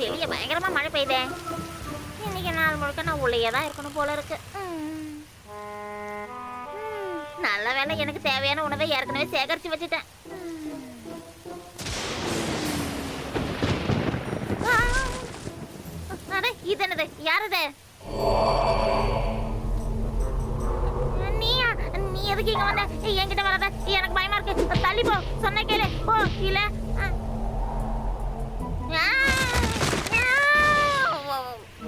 வெளியே பயங்கரமா மழை பெய்யுதே. இன்னைக்கு நாள் முழுக்க நான் உள்ளேயே தான் இருக்கணும் போல இருக்கு. நல்ல வேலை எனக்கு தேவையான உணவை ஏற்கனவே சேகரிச்சு வச்சுட்டேன். இது என்னது? யார் இது? நீயா? நீ எதுக்கு இங்க வந்த? என்கிட்ட வராத. எனக்கு பயமா இருக்கு. தள்ளி போ. சொன்ன கேளு. போ. இல்ல.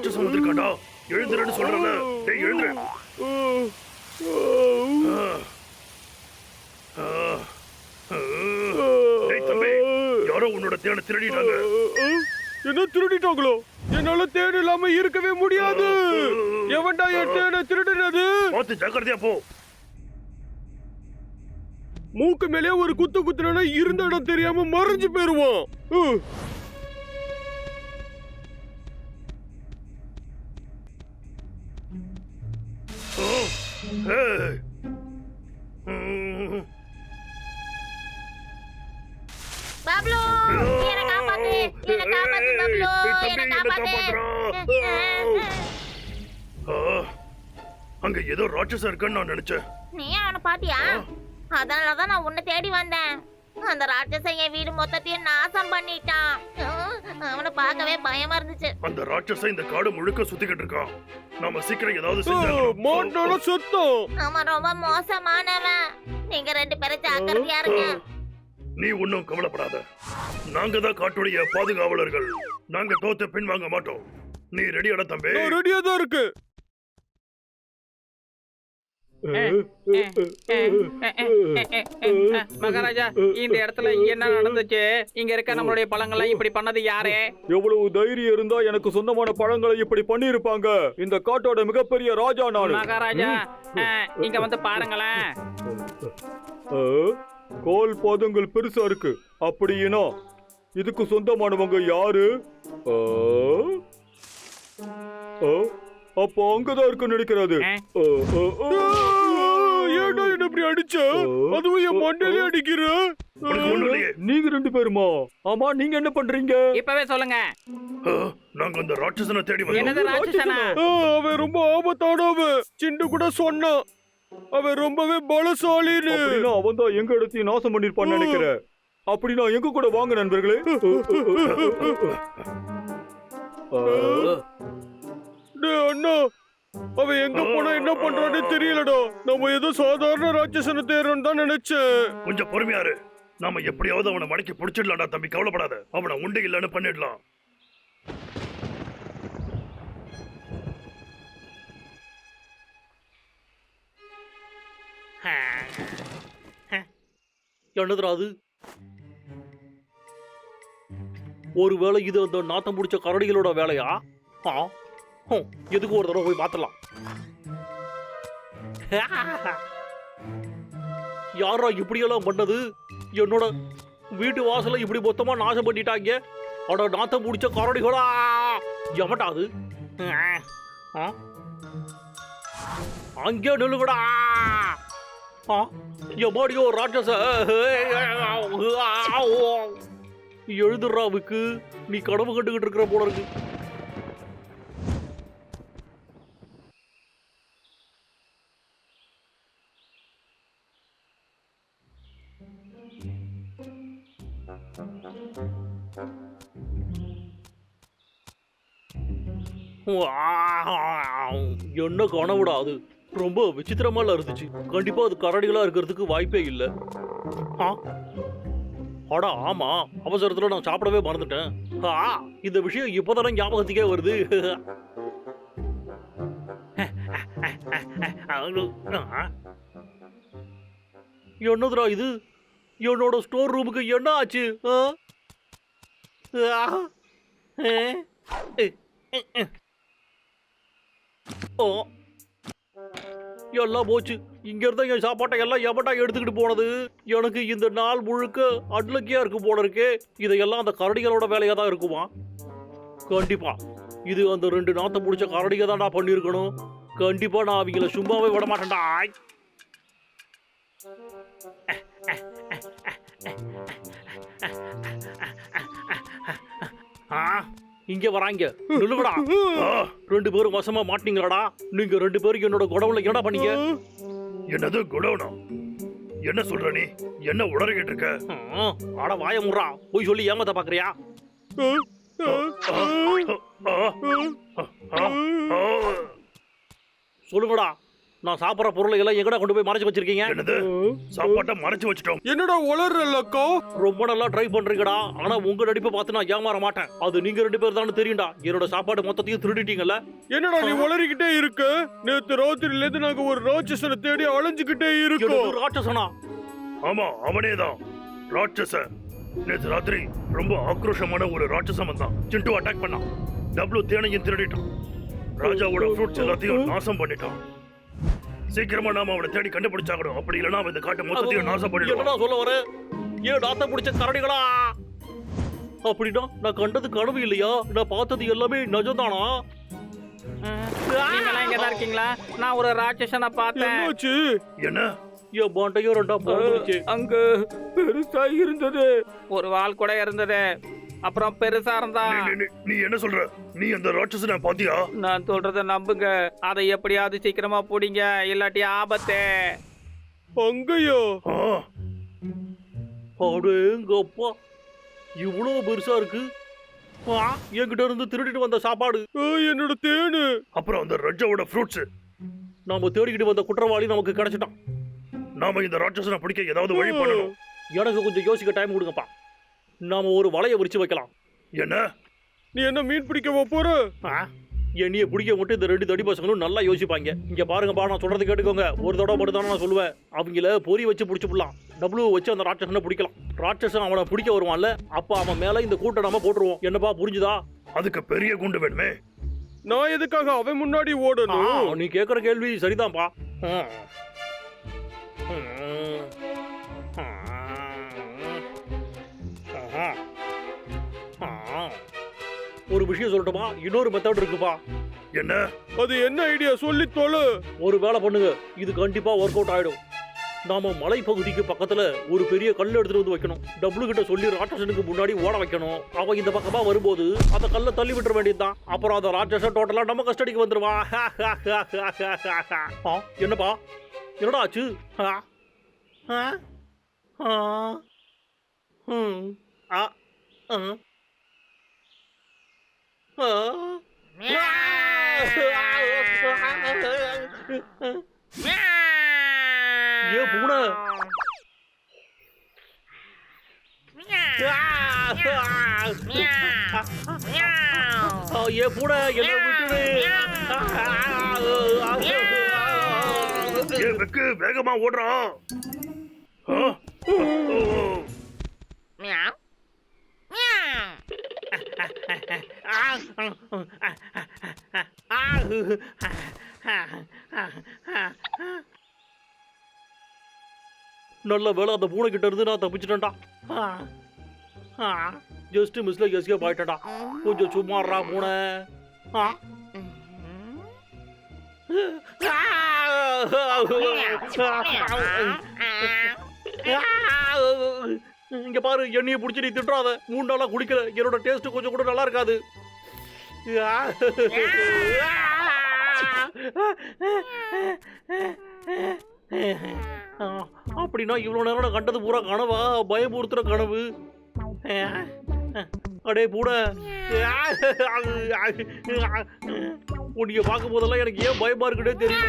ராட்சசம் வந்திருக்காடா எழுந்துறன்னு சொல்றல டேய் எழுந்துரு. டேய் தம்பி யாரோ உன்னோட தேனை திருடிட்டாங்க. என்ன திருடிட்டாங்களோ? என்னால தேன் இல்லாம இருக்கவே முடியாது. எவன்டா என் தேனை திருடுனது? பார்த்து ஜாக்கிரதையா போ. மூக்கு மேலே ஒரு குத்து குத்துனா இருந்த இடம் தெரியாம மறைஞ்சு போயிருவான். பப்ளு என்னை காப்பாத்து என்னை காப்பாத்து பப்ளு என்னை காப்பாத்து. அங்க ஏதோ ராட்சசம் இருக்குன்னு நான் நினைச்சேன். நீ அவனை பாத்தியா? அதனால தான் நான் உன்னை தேடி வந்தேன். அந்த ராட்சசன் என் வீடு மொத்தத்தையும் நாசம் பண்ணிட்டான். அவனை பார்க்கவே பயமா இருந்துச்சு. அந்த ராட்சசன் இந்த காடு முழுக்க சுத்திக்கிட்டு இருக்கான். நாம சீக்கிரம் ஏதாவது. மாட்டினால சுத்தம். அவன் ரொம்ப மோசமானவன். நீங்க ரெண்டு பேரும் ஜாக்கிரதையா இருங்க. நீ ஒன்னும் கவலைப்படாத. நாங்க தான் காட்டுடைய பாதுகாவலர்கள். நாங்க தோத்து பின் வாங்க மாட்டோம். நீ ரெடியாடா தம்பி. ரெடியா தான் இருக்கு மகாராஜா இந்த இடத்துல என்ன நடந்துச்சு? இங்க இருக்க நம்மளுடைய பழங்கள்லாம் இப்படி பண்ணது யாரு? எவ்வளவு தைரியம் இருந்தா எனக்கு சொந்தமான பழங்களை இப்படி பண்ணிருப்பாங்க இந்த காட்டோட மிகப்பெரிய ராஜா நானு. மகாராஜா இங்க வந்து பாருங்களேன். கால் பாதங்கள் பெருசா இருக்கு. அப்படின்னா இதுக்கு சொந்தமானவங்க யாரு? ஆ? அப்போ அங்கதான் இருக்குன்னு நினைக்கிறது. ஏன்டா என்ன இப்படி அடிச்ச? அதுவும் என் மண்டையிலே அடிக்கிற. நீங்க ரெண்டு பேருமா? ஆமா நீங்க என்ன பண்றீங்க? இப்பவே சொல்லுங்க. நாங்க அந்த ராட்சசனை தேடி என்னது வந்தோம் ராட்சசனா? அவன் ரொம்ப ஆபத்தானவன். சிண்டு கூட சொன்னான். அவன் ரொம்பவே பலசாலின்னு. அவன் தான் எங்க இடத்தையும் நாசம் பண்ணிருப்பான்னு நினைக்கிறேன் அப்படின்னா எங்க கூட வாங்க நண்பர்களே? டேய் அண்ணா அவன் எங்க போனா என்ன பண்றான்னு தெரியலடா. நம்ம ஏதோ சாதாரண ராட்சசனை தேர்றோம் தான் நினைச்சேன். கொஞ்சம் பொறுமையா இரு. நாம எப்படியாவது அவனை மடக்கி புடிச்சிடலாம்டா தம்பி கவலைப்படாத. அவனை உண்டு இல்லைன்னு பண்ணிடலாம். என்னதுடா அது? ஒருவேளை இது அந்த நாத்தம் பிடிச்ச கரடிகளோட வேலையா? ஆ? எதுக்கு ஒரு தடவை போய் மாத்தலாம்? யாரா இப்படியெல்லாம் பண்ணது? என்னோட வீட்டு வாசல இப்படி மொத்தமா நாசம் பண்ணிட்டாங்க. அட நாத்தம் பிடிச்ச கரடிகளா எவன்டா அது? ஆ? அங்கே நில்லுங்கடா. ஆ? எம்மாடியோ ராட்சச. எழுதுறாவுக்கு நீ கனவு கண்டுகிட்டு இருக்கிற போல இருக்கு. என்ன கனவுடா அது? ரொம்ப விசித்திரமால இருந்துச்சு. கண்டிப்பா அது கரடிகளா இருக்கிறதுக்கு வாய்ப்பே இல்லை. ஆ? அடா ஆமா. அவசரத்துல நான் சாப்பிடவே மறந்துட்டேன். ஆ இந்த விஷயம் இப்போதானே ஞாபகத்துக்கே வருது. என்னதுடா இது? என்னோட ஸ்டோர் ரூமுக்கு என்ன ஆச்சு? ஓ எல்லாம் போச்சு. இங்க இருந்தா என் சாப்பாட்டை எல்லாம் எவட்டா எடுத்துக்கிட்டு போனது? எனக்கு இந்த நாள் முழுக்க அட்லக்கியா இருக்கு போல இருக்கே. இதையெல்லாம் அந்த கரடிகளோட வேலையா தான் இருக்குமா? கண்டிப்பா. இது அந்த ரெண்டு நாற்றை முடிச்ச கரடிகை தான் நான் பண்ணியிருக்கணும். கண்டிப்பா நான் அவங்கள சும்மாவே விட மாட்டேன்டா இங்க வராங்க. நில்லுங்கடா. ஆ, ரெண்டு பேரும் வசமா மாட்டீங்களாடா. நீங்க ரெண்டு பேரும் என்னோட குடவுல என்னடா பண்ணீங்க? என்னது குடோனா என்ன சொல்ற நீ? என்ன உளறிக்கிட்டு இருக்க? அட வாய முறா போய் சொல்லி ஏமாத்த பாக்குறியா. சொல்லுங்கடா. நான் சாப்பிட்ற பொருளை எல்லாம் எங்கடா கொண்டு போய் மறைச்சு வச்சிருக்கீங்க? என்னது? சாப்பாட்டை மறைச்சு வச்சிட்டோம். என்னடா உளறல்லக்கா ரொம்ப நல்லா ட்ரை பண்றீங்கடா. ஆனா உங்க நடிப்பை பார்த்து நான் ஏமாற மாட்டேன். அது நீங்க ரெண்டு பேர் தானே தெரியும்டா. என்னோட சாப்பாடு மொத்தத்தையும் திருடிட்டீங்கல்ல? என்னடா நீ உளறிக்கிட்டே இருக்க? நேத்து ராத்திரில இருந்து நாங்க ஒரு ராட்சசனை தேடி அலைஞ்சுக்கிட்டே இருக்கோம். ராட்சசனா? ஆமா அவனேதான். ராட்சச நேத்து ராத்திரி ரொம்ப ஆக்ரோஷமான ஒரு ராட்சசம் வந்தான். சிண்டு அட்டாக் பண்ணான். டபுள் தேனையும் திருடிட்டான். ராஜாவோட ஃப்ரூட்ஸ் எல்லாத்தையும் நாசம் பண்ணிட்டான். சீக்கிரமா நாம அவனை தேடி கண்டுபிடிச்சாகணும். அப்படி இல்லைன்னா அவன் இந்த காட்டு மொத்தத்தையும் நாசம் பண்ணிடுவான். என்னடா சொல்ல வர? ஏன் நாத்த பிடிச்ச கரடிகளா? அப்படின்னா நான் கண்டது கனவு இல்லையா? நான் பார்த்தது எல்லாமே நிஜம்தானா? நீங்களா இங்க தான் இருக்கீங்களா? நான் ஒரு ராட்சசனை பார்த்தேன். என்னாச்சு? என்ன? என் பாண்டையும் ரெண்டா அங்க பெருசா இருந்தது. ஒரு வால் கூட இருந்தது. அப்புறம் பெருசா இருந்தா நீ- என்ன சொல்ற? நீ அந்த ராட்சசனை பாத்தியா? நான் சொல்றத நம்புங்க. அதை எப்படியாவது சீக்கிரமா பிடிங்க இல்லாட்டி ஆபத்து. அங்கயோ? அடேங்கப்பா இவ்வளோ பெருசா இருக்கு. ஆ, என்கிட்ட இருந்து திருடிட்டு வந்த சாப்பாடு. என்னோட தேனு. அப்புறம் அந்த ரஜாவோட ஃப்ரூட்ஸ் நாம தேடிக்கிட்டு வந்த குற்றவாளி நமக்கு கிடைச்சிட்டான். நாம இந்த ராட்சசனை பிடிக்க ஏதாவது வழி பண்ணணும். எனக்கு கொஞ்சம் யோசிக்க டைம் கொடுங்கப்பா. நாம ஒரு வலையை விரிச்சு வைக்கலாம். என்ன? நீ என்ன மீன் பிடிக்க போற? ஆ, என்னைய பிடிக்க மட்டும் இந்த ரெண்டு தடி பசங்களும் நல்லா யோசிப்பாங்க. இங்க பாருங்கப்பா நான் சொல்றது கேட்டுக்கோங்க. ஒரு தடவை மட்டும் தானே நான் சொல்லுவேன். அவங்கள பொறி வச்சு பிடிச்சு விடலாம் டபுள்யூ வச்சு அந்த ராட்சசனை பிடிக்கலாம். ராட்சசன் அவனை பிடிக்க வருவான்ல அப்ப அவன் மேல இந்த கூட்டை நம்ம போட்டுருவோம். என்னப்பா புரிஞ்சுதா? அதுக்கு பெரிய குண்டு வேணுமே. நான் எதுக்காக அவன் முன்னாடி ஓடணும்? நீ கேக்குற கேள்வி சரிதான்ப்பா. ஒரு விஷயம் சொல்லட்டுமா? இன்னொரு மெத்தட் இருக்குப்பா என்ன? அது என்ன ஐடியா சொல்லி தொலை. ஒரு வேலை பண்ணுங்க. இது கண்டிப்பா ஒர்க் அவுட் ஆயிடும். நாம மலைப்பகுதிக்கு பக்கத்துல ஒரு பெரிய கல் எடுத்துட்டு வந்து வைக்கணும். டபுள் கிட்ட சொல்லி ராட்சசனுக்கு முன்னாடி ஓட வைக்கணும். அவன் இந்த பக்கமா வரும்போது அந்த கல்லை தள்ளி விட்டுற வேண்டியதுதான். அப்புறம் அந்த ராட்சசன் டோட்டலா நம்ம கஸ்டடிக்கு வந்துருவா. என்னப்பா? என்னடா ஆச்சு? ஆ, ஆ, ஆ, ஆ. ஏ பூனை ஆ, ஏ பூனை என்ன விட்டுடு. ஏன் வெக்கு வேகமா ஓடுறான் ஆ? ஓ, மியாவ். மியாவ். நல்ல வேலை அந்த பூனை கிட்ட இருந்து நான் தப்பிச்சிட்டேன்டா. Just மிஸ்ல escape ஆயிட்டேன்டா. கொஞ்சம் சும்மாறா பூனை. ஆ. இங்க பாரு எண்ணெயை பிடிச்சி நீ திட்டுறாத மூணு நாளா குடிக்கல என்னோட டேஸ்ட் கொஞ்சம் கூட நல்லா இருக்காது. அப்படின்னா இவ்வளவு நேரம் நான் கண்டது பூரா கனவா? பயமுறுத்துற கனவு. அடே பூட. உன்னைய பார்க்கும் போதெல்லாம் எனக்கு ஏன் பயமா இருக்குன்னே தெரியல.